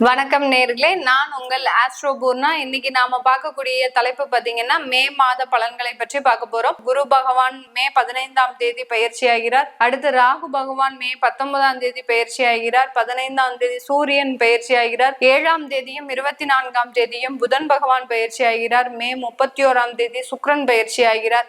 வணக்கம் நேர்களே. நான் உங்கள் ஆஸ்ட்ரோபூர்னா இன்னைக்கு நாம பார்க்கக்கூடிய தலைப்பு பாத்தீங்கன்னா மே மாத பலன்களை பற்றி பார்க்க போறோம். குரு பகவான் மே பதினைந்தாம் தேதி பயிற்சி ஆகிறார். அடுத்து ராகு பகவான் மே பத்தொன்பதாம் தேதி பயிற்சி ஆகிறார். பதினைந்தாம் தேதி சூரியன் பயிற்சி ஆகிறார். ஏழாம் தேதியும் இருபத்தி நான்காம் தேதியும் புதன் பகவான் பயிற்சி ஆகிறார். மே முப்பத்தி ஓராம் தேதி சுக்ரன் பயிற்சி ஆகிறார்.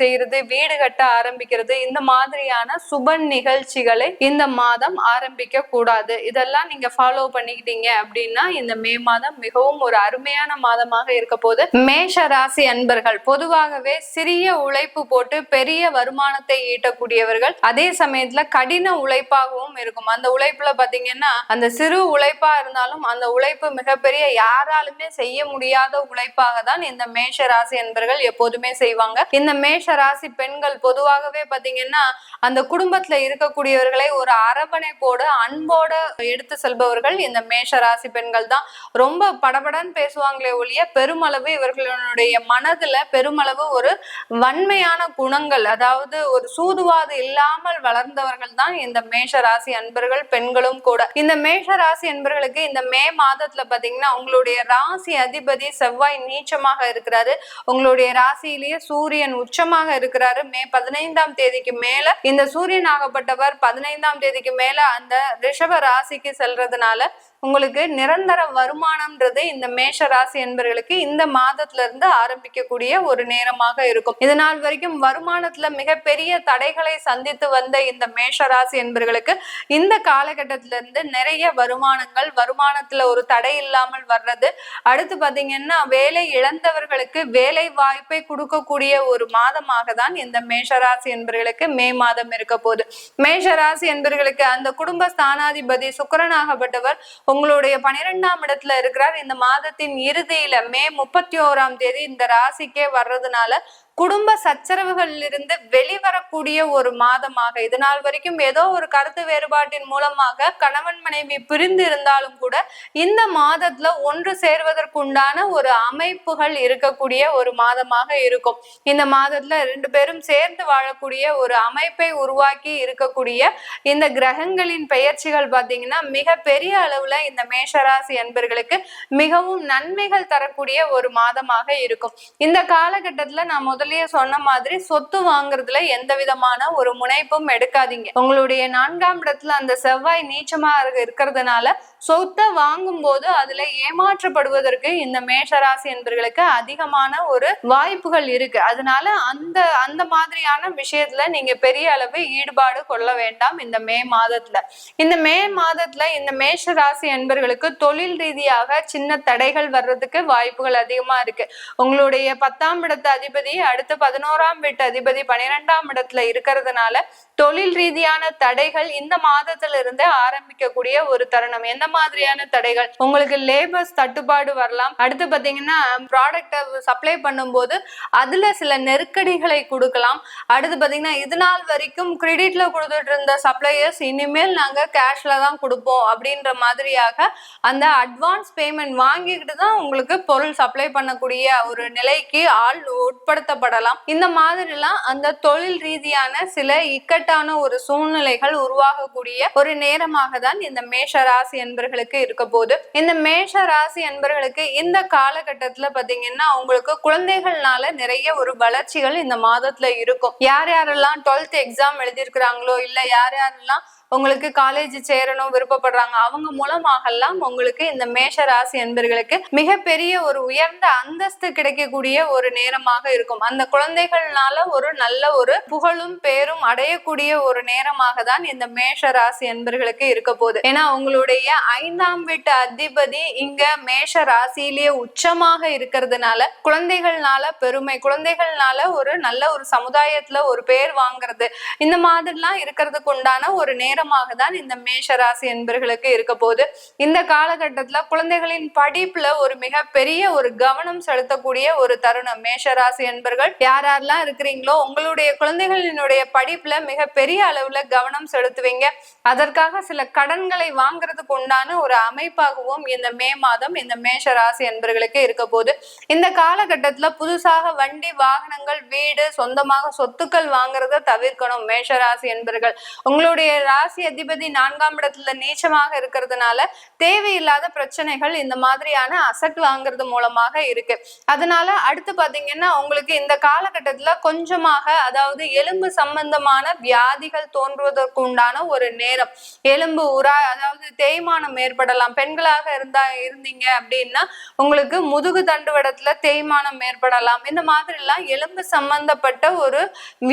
செய்யறது வீடு கட்ட ஆரம்பிக்கிறது இந்த மாதிரியான சுப நிகழ்ச்சிகளை இந்த மாதம் ஆரம்பிக்க கூடாது. இதெல்லாம் நீங்க ஃபாலோ பண்ணிக்கிட்டீங்க அப்படின்னா இந்த மே மாதம் மிகவும் ஒரு அருமையான மாதமாக இருக்க போது மேஷ ராசி அன்பர்கள் பொதுவாகவே சிறிய உழைப்பு போட்டு பெரிய வருமானத்தை ஈட்டக்கூடியவர்கள் அதே சமயத்துல கடின உழைப்பாகவும் இருக்கும். அந்த உழைப்புல பாத்தீங்கன்னா அந்த சிறு உழைப்பா இருந்தாலும் அந்த உழைப்பு மிகப்பெரிய யாராலுமே செய்ய முடியாத உழைப்பாக தான் இந்த மேஷ ராசி அன்பர்கள் எப்போதுமே செய்வாங்க. இந்த மேஷ மேஷ ராசி பெண்கள் பொதுவாகவே பாத்தீங்கன்னா அந்த குடும்பத்துல இருக்கக்கூடியவர்களை ஒரு அரவணைப்போடு அன்போடு எடுத்து செல்பவர்கள் இந்த மேஷ ராசி பெண்கள் தான். ரொம்ப படபடன்னு பேசுவாங்களே ஒழிய பெருமளவு இவர்களுடைய மனதுல பெருமளவு ஒரு வன்மையான குணங்கள் அதாவது ஒரு சூதுவாது இல்லாமல் வளர்ந்தவர்கள் தான் இந்த மேஷ ராசி அன்பர்கள் பெண்களும் கூட. இந்த மேஷ ராசி அன்பர்களுக்கு இந்த மே மாதத்துல பாத்தீங்கன்னா உங்களுடைய ராசி அதிபதி செவ்வாய் நீச்சமாக இருக்கிறாரு. உங்களுடைய ராசியிலேயே சூரியன் உச்சமாக இருக்கிறாரு. மே பதினைந்தாம் தேதிக்கு மேல இந்த சூரியன் ஆகப்பட்டவர் பதினைந்தாம் தேதிக்கு மேல அந்த ரிஷப ராசிக்கு செல்றதுனால உங்களுக்கு நிரந்தர வருமானம்ன்றது இந்த மேஷ ராசி என்பவர்களுக்கு இந்த மாதத்துல இருந்து ஆரம்பிக்கக்கூடிய ஒரு நேரமாக இருக்கும். இது நாள் வரைக்கும் வருமானத்துல மிகப்பெரிய தடைகளை சந்தித்து வந்த இந்த மேஷ ராசி என்பவர்களுக்கு இந்த காலகட்டத்தில இருந்து நிறைய வருமானங்கள் வருமானத்துல ஒரு தடை இல்லாமல் வர்றது அடுத்து பாத்தீங்கன்னா வேலை இழந்தவர்களுக்கு வேலை வாய்ப்பை கொடுக்கக்கூடிய ஒரு மாதமாக தான் இந்த மேஷராசி என்பவர்களுக்கு மே மாதம் இருக்க போகுது. மேஷராசி என்பவர்களுக்கு அந்த குடும்ப ஸ்தானாதிபதி சுக்கரனாகப்பட்டவர் உங்களுடைய பனிரெண்டாம் இடத்துல இருக்கிறார். இந்த மாதத்தின் இறுதியில மே முப்பத்தி ஓராம் தேதி இந்த ராசிக்கே வர்றதுனால குடும்ப சச்சரவுகளிலிருந்து வெளிவரக்கூடிய ஒரு மாதமாக. இது நாள் வரைக்கும் ஏதோ ஒரு கருத்து வேறுபாட்டின் மூலமாக கணவன் மனைவி பிரிந்து இருந்தாலும் கூட இந்த மாதத்துல ஒன்று சேர்வதற்குண்டான ஒரு அமைப்புகள் இருக்கக்கூடிய ஒரு மாதமாக இருக்கும். இந்த மாதத்துல ரெண்டு பேரும் சேர்ந்து வாழக்கூடிய ஒரு அமைப்பை உருவாக்கி இருக்கக்கூடிய இந்த கிரகங்களின் பெயர்ச்சிகள் பார்த்தீங்கன்னா மிக பெரிய அளவுல இந்த மேஷராசி அன்பர்களுக்கு மிகவும் நன்மைகள் தரக்கூடிய ஒரு மாதமாக இருக்கும். இந்த காலகட்டத்துல நான் முதல்லயே சொன்ன மாதிரி சொத்து வாங்குறதுல எந்த விதமான ஒரு முனைப்பும் எடுக்காதீங்க. உங்களுடைய நான்காம் இடத்துல அந்த செவ்வாய் நீச்சமா இருக்கிறதுனால சொத்தை வாங்கும் போது அதுல ஏமாற்றப்படுவதற்கு இந்த மேஷராசி என்பர்களுக்கு அதிகமான ஒரு வாய்ப்புகள் இருக்கு. அதனால அந்த அந்த மாதிரியான விஷயத்துல நீங்க பெரிய அளவு ஈடுபாடு கொள்ள வேண்டாம் இந்த மே மாதத்துல. இந்த மே மாதத்துல இந்த மேஷ ராசி என்பர்களுக்கு தொழில் ரீதியாக சின்ன தடைகள் வர்றதுக்கு வாய்ப்புகள் அதிகமா இருக்கு. உங்களுடைய பத்தாம் இடத்து அதிபதி அடுத்து பதினோராம் வீட்டு அதிபதி பனிரெண்டாம் இடத்துல இருக்கிறதுனால தொழில் ரீதியான தடைகள் இந்த மாதத்துல இருந்தே ஆரம்பிக்கக்கூடிய ஒரு தருணம். எந்த மாதிரியான தடைகள். உங்களுக்கு லேபர்ஸ் தட்டுப்பாடு வரலாம். அடுத்து பாத்தீங்கன்னா ப்ராடக்ட சப்ளை பண்ணும்போது அதுல சில நெருக்கடிகளை கொடுக்கலாம். அடுத்து பாத்தீங்கன்னா இது நாள் வரைக்கும் கிரெடிட்ல கொடுத்துட்டு இருந்த சப்ளையர்ஸ் இனிமேல் நாங்க கேஷ்ல தான் கொடுப்போம் அப்படின்ற மாதிரியாக அந்த அட்வான்ஸ் பேமெண்ட் வாங்கிக்கிட்டு தான் உங்களுக்கு பொருள் சப்ளை பண்ணக்கூடிய ஒரு நிலைக்கு ஆள் உட்படுத்தப்படலாம். இந்த மாதிரிலாம் அந்த தொழில் ரீதியான சில இக்கட்டான ஒரு சூழ்நிலைகள் உருவாகக்கூடிய ஒரு நேரமாக தான் இந்த மேஷ ராசி என்பர்களுக்கு இருக்க போது இந்த மேஷ ராசி அன்பர்களுக்கு இந்த காலகட்டத்துல பாத்தீங்கன்னா உங்களுக்கு குழந்தைகள்னால நிறைய ஒரு வளர்ச்சிகள் இந்த மாதத்துல இருக்கும். யார் யாரெல்லாம் டுவெல்த் எக்ஸாம் எழுதியிருக்கிறாங்களோ இல்ல யார் யாரெல்லாம் உங்களுக்கு காலேஜ் சேரணும் விருப்பப்படுறாங்க அவங்க மூலமாகலாம் உங்களுக்கு இந்த மேஷ ராசி என்பர்களுக்கு மிகப்பெரிய ஒரு உயர்ந்த அந்தஸ்து கிடைக்கக்கூடிய ஒரு நேரமாக இருக்கும். அந்த குழந்தைகள்னால ஒரு நல்ல ஒரு புகழும் பேரும் அடையக்கூடிய ஒரு நேரமாக தான் இந்த மேஷ ராசி என்பர்களுக்கு இருக்க போகுது. ஏன்னா உங்களுடைய ஐந்தாம் வீட்டு அதிபதி இங்க மேஷ ராசியிலேயே உச்சமாக இருக்கிறதுனால குழந்தைகள்னால பெருமை குழந்தைகள்னால ஒரு நல்ல ஒரு சமுதாயத்துல ஒரு பேர் வாங்குறது இந்த மாதிரிலாம் இருக்கிறதுக்கு உண்டான ஒரு நேரம் நேரமாக தான் இந்த மேஷ ராசி என்பர்களுக்கு இருக்க போது இந்த காலகட்டத்துல குழந்தைகளின் படிப்புல ஒரு மிகப்பெரிய ஒரு கவனம் செலுத்தக்கூடிய ஒரு தருணம். மேஷ ராசி என்பர்கள் யார் யாரெல்லாம் இருக்கிறீங்களோ உங்களுடைய குழந்தைகளினுடைய படிப்புல மிகப்பெரிய அளவுல கவனம் செலுத்துவீங்க. அதற்காக சில கடன்களை வாங்குறதுக்கு உண்டான ஒரு அமைப்பாகவும் இந்த மே மாதம் இந்த மேஷ ராசி என்பர்களுக்கு இருக்க போகுது. இந்த காலகட்டத்துல புதுசாக வண்டி வாகனங்கள் வீடு சொந்தமாக சொத்துக்கள் வாங்குறத தவிர்க்கணும் மேஷ ராசி என்பர்கள். உங்களுடைய ராசி அதிபதி நான்காம் இடத்துல நீச்சமாக இருக்கிறதுனால தேவையில்லாத பிரச்சனைகள் இந்த மாதிரியான அசட் வாங்குறது மூலமாக இருக்கு. அதனால அடுத்து பாத்தீங்கன்னா உங்களுக்கு இந்த காலகட்டத்துல கொஞ்சமாக அதாவது எலும்பு சம்பந்தமான வியாதிகள் தோன்றுவதற்கு உண்டான ஒரு நேரம். எலும்பு உரா அதாவது தேய்மானம் ஏற்படலாம். பெண்களாக இருந்தா இருந்தீங்க அப்படின்னா உங்களுக்கு முதுகு தண்டுவடத்துல தேய்மானம் ஏற்படலாம். இந்த மாதிரி எல்லாம் எலும்பு சம்பந்தப்பட்ட ஒரு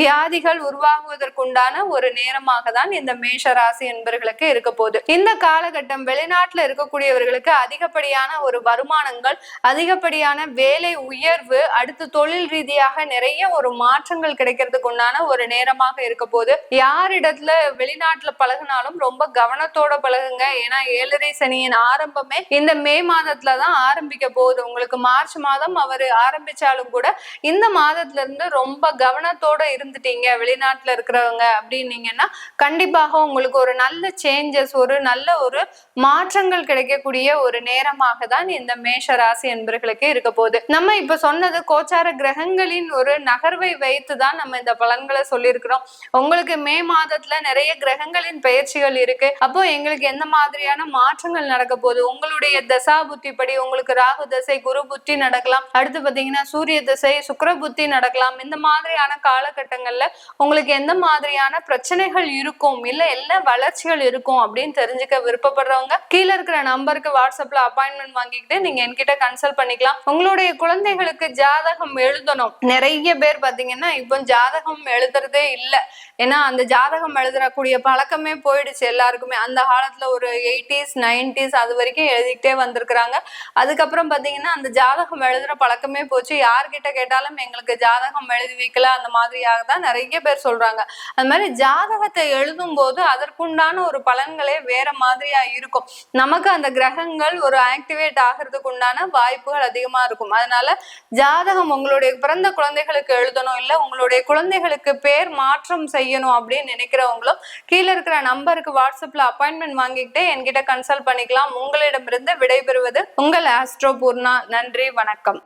வியாதிகள் உருவாகுவதற்குண்டான ஒரு நேரமாக தான் இந்த மேஷ ராசி என்பர்களுக்கு இருக்க போகுது. இந்த காலகட்டம் வெளிநாட்டுல இருக்கக்கூடியவர்களுக்கு அதிகப்படியான ஒரு வருமானங்கள் அதிகப்படியான வேலை உயர்வு அடுத்து தொழில் ரீதியாக நிறைய ஒரு மாற்றங்கள் கிடைக்கிறதுக்கு உண்டான ஒரு நேரமாக இருக்க போகுது. யாரிடத்துல வெளிநாட்டுல பழகினாலும் ரொம்ப கவனத்தோட பழகுங்க. ஏன்னா ஏழரை சனியின் ஆரம்பமே இந்த மே மாதத்துல தான் ஆரம்பிக்க போகுது. உங்களுக்கு மார்ச் மாதம் அவர் ஆரம்பிச்சாலும் கூட இந்த மாதத்துல இருந்து ரொம்ப கவனத்தோட இருந்துட்டீங்க. வெளிநாட்டுல இருக்கிறவங்க அப்படின்னீங்கன்னா கண்டிப்பாக உங்களுக்கு ஒரு நல்ல சேஞ்சஸ் ஒரு நல்ல ஒரு மாற்றங்கள் கிடைக்கக்கூடிய ஒரு நேரமாக தான் இந்த மேஷ ராசி என்பர்களுக்கு இருக்க போகுது. நம்ம இப்ப சொன்னது கோச்சார கிரகங்களின் ஒரு நகர்வை வைத்து தான் நம்ம இந்த பலன்களை சொல்லியிருக்கிறோம். உங்களுக்கு மே மாதத்துல நிறைய கிரகங்களின் பயிற்சிகள் இருக்கு. அப்போ எங்களுக்கு எந்த மாதிரியான மாற்றங்கள் நடக்க போகுது? உங்களுடைய தசா புத்தி படி உங்களுக்கு ராகு தசை குரு புத்தி நடக்கலாம். அடுத்து பாத்தீங்கன்னா சூரிய தசை சுக்கர புத்தி நடக்கலாம். இந்த மாதிரியான காலகட்டங்கள்ல உங்களுக்கு எந்த மாதிரியான பிரச்சனைகள் இருக்கும்? இல்ல என்ன வளர்ச்சிகள் இருக்கும் அப்படின்னு தெரிஞ்சுக்க விருப்பப்படுறவங்க கீழே இருக்கிற நம்பருக்கு வாட்ஸ்அப்ல அப்பாயின்மெண்ட் வாங்கிக்கிட்டு நீங்க என்கிட்ட கன்சல்ட் பண்ணிக்கலாம். உங்களுடைய குழந்தைகளுக்கு ஜாதகம் எழுதணும். நிறைய பேர் பாத்தீங்கன்னா இப்போ ஜாதகம் எழுதுறதே இல்ல. ஏன்னா அந்த ஜாதகம் எழுதுறக்கூடிய பழக்கமே போயிடுச்சு எல்லாருக்குமே. அந்த காலத்துல ஒரு எயிட்டிஸ் நைன்டிஸ் அது வரைக்கும் எழுதிக்கிட்டே வந்திருக்கிறாங்க. அதுக்கப்புறம் பாத்தீங்கன்னா அந்த ஜாதகம் எழுதுற பழக்கமே போச்சு. யார்கிட்ட கேட்டாலும் எங்களுக்கு ஜாதகம் எழுதி வைக்கல அந்த மாதிரியாக தான் நிறைய பேர் சொல்றாங்க. அது மாதிரி ஜாதகத்தை எழுதும் போது அதற்குண்டான ஒரு பலன்களே வேற மாதிரியா இருக்கும். நமக்கு அந்த கிரகங்கள் ஒரு ஆக்டிவேட் ஆகிறதுக்கு உண்டான வாய்ப்புகள் அதிகமா இருக்கும். அதனால ஜாதகம் உங்களுடைய பிறந்த குழந்தைகளுக்கு எழுதணும் இல்ல உங்களுடைய குழந்தைகளுக்கு பேர் மாற்றம் செய்யணும் அப்படின்னு நினைக்கிறவங்களும் கீழே இருக்கிற நம்பருக்கு வாட்ஸ்அப்ல அப்பாயின்மெண்ட் வாங்கிக்கிட்டு என்கிட்ட கன்சல்ட் பண்ணிக்கலாம். உங்களிடமிருந்து விடைபெறுவது உங்கள் ஆஸ்ட்ரோ பூர்ணா நன்றி வணக்கம்.